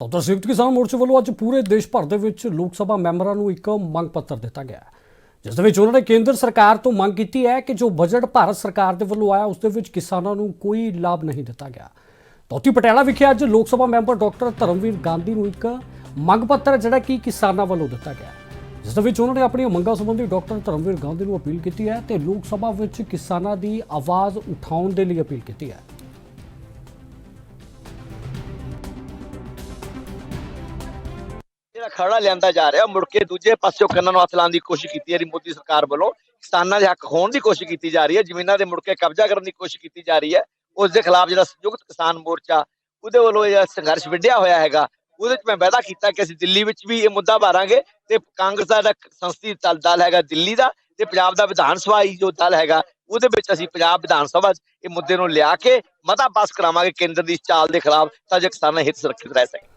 ਉਧਰ ਸੰਯੁਕਤ ਕਿਸਾਨ ਮੋਰਚੇ ਵੱਲੋਂ ਅੱਜ ਪੂਰੇ ਦੇਸ਼ ਭਰ ਦੇ ਵਿੱਚ ਲੋਕ ਸਭਾ ਮੈਂਬਰਾਂ ਨੂੰ ਇੱਕ ਮੰਗ ਪੱਤਰ ਦਿੱਤਾ ਗਿਆ ਜਿਸ ਦੇ ਵਿੱਚ ਉਹਨਾਂ ਨੇ ਕੇਂਦਰ ਸਰਕਾਰ ਤੋਂ ਮੰਗ ਕੀਤੀ ਹੈ ਕਿ ਜੋ ਬਜਟ ਭਾਰਤ ਸਰਕਾਰ ਦੇ ਵੱਲੋਂ ਆਇਆ, ਉਸ ਦੇ ਵਿੱਚ ਕਿਸਾਨਾਂ ਨੂੰ ਕੋਈ ਲਾਭ ਨਹੀਂ ਦਿੱਤਾ ਗਿਆ। ਧੋਤੀ ਪਟਿਆਲਾ ਵਿਖੇ ਅੱਜ ਲੋਕ ਸਭਾ ਮੈਂਬਰ ਡਾਕਟਰ ਧਰਮਵੀਰ ਗਾਂਧੀ ਨੂੰ ਇੱਕ ਮੰਗ ਪੱਤਰ ਜਿਹੜਾ ਕਿ ਕਿਸਾਨਾਂ ਵੱਲੋਂ ਦਿੱਤਾ ਗਿਆ ਜਿਸ ਦੇ ਵਿੱਚ ਉਹਨਾਂ ਨੇ ਆਪਣੀਆਂ ਮੰਗਾਂ ਸੰਬੰਧੀ ਡਾਕਟਰ ਧਰਮਵੀਰ ਗਾਂਧੀ ਨੂੰ ਅਪੀਲ ਕੀਤੀ ਹੈ ਤੇ ਲੋਕ ਸਭਾ ਵਿੱਚ ਕਿਸਾਨਾਂ ਦੀ ਆਵਾਜ਼ ਉਠਾਉਣ ਦੇ ਲਈ ਅਪੀਲ ਕੀਤੀ ਹੈ। ਜਿਹੜਾ ਖੜਾ ਲਿਆਂਦਾ ਜਾ ਰਿਹਾ ਮੁੜ ਕੇ ਦੂਜੇ ਪਾਸਿਓਂ ਕੰਨਾਂ ਨੂੰ ਹੱਥ ਲਾਉਣ ਦੀ ਕੋਸ਼ਿਸ਼ ਕੀਤੀ ਜਾ ਰਹੀ ਮੋਦੀ ਸਰਕਾਰ ਵੱਲੋਂ। ਕਿਸਾਨਾਂ ਦੇ ਹੱਕ ਖੋਣ ਦੀ ਕੋਸ਼ਿਸ਼ ਕੀਤੀ ਜਾ ਰਹੀ ਹੈ, ਜ਼ਮੀਨਾਂ ਦੇ ਮੁੜ ਕੇ ਕਬਜ਼ਾ ਕਰਨ ਦੀ ਕੋਸ਼ਿਸ਼ ਕੀਤੀ ਜਾ ਰਹੀ ਹੈ। ਉਸ ਦੇ ਖਿਲਾਫ ਜਿਹੜਾ ਸੰਯੁਕਤ ਕਿਸਾਨ ਮੋਰਚਾ, ਉਹਦੇ ਵੱਲੋਂ ਇਹ ਸੰਘਰਸ਼ ਵਿੱਢਿਆ ਹੋਇਆ ਹੈਗਾ। ਉਹਦੇ ਵਿੱਚ ਮੈਂ ਵਾਅਦਾ ਕੀਤਾ ਕਿ ਅਸੀਂ ਦਿੱਲੀ ਵਿੱਚ ਵੀ ਇਹ ਮੁੱਦਾ ਭਾਰਾਂਗੇ ਤੇ ਕਾਂਗਰਸ ਦਾ ਜਿਹੜਾ ਸੰਸਦੀ ਦਲ ਦਲ ਹੈਗਾ ਦਿੱਲੀ ਦਾ ਤੇ ਪੰਜਾਬ ਦਾ ਵਿਧਾਨ ਸਭਾ ਹੀ ਜੋ ਦਲ ਹੈਗਾ, ਉਹਦੇ ਵਿੱਚ ਅਸੀਂ ਪੰਜਾਬ ਵਿਧਾਨ ਸਭਾ 'ਚ ਇਹ ਮੁੱਦੇ ਨੂੰ ਲਿਆ ਕੇ ਮਤਾ ਪਾਸ ਕਰਾਵਾਂਗੇ ਕੇਂਦਰ ਦੀ ਚਾਲ ਦੇ ਖਿਲਾਫ ਤਾਂ ਜੋ ਕਿਸਾਨਾਂ ਹਿੱਤ ਸੁਰੱਖਿਅਤ ਰਹਿ ਸਕੇ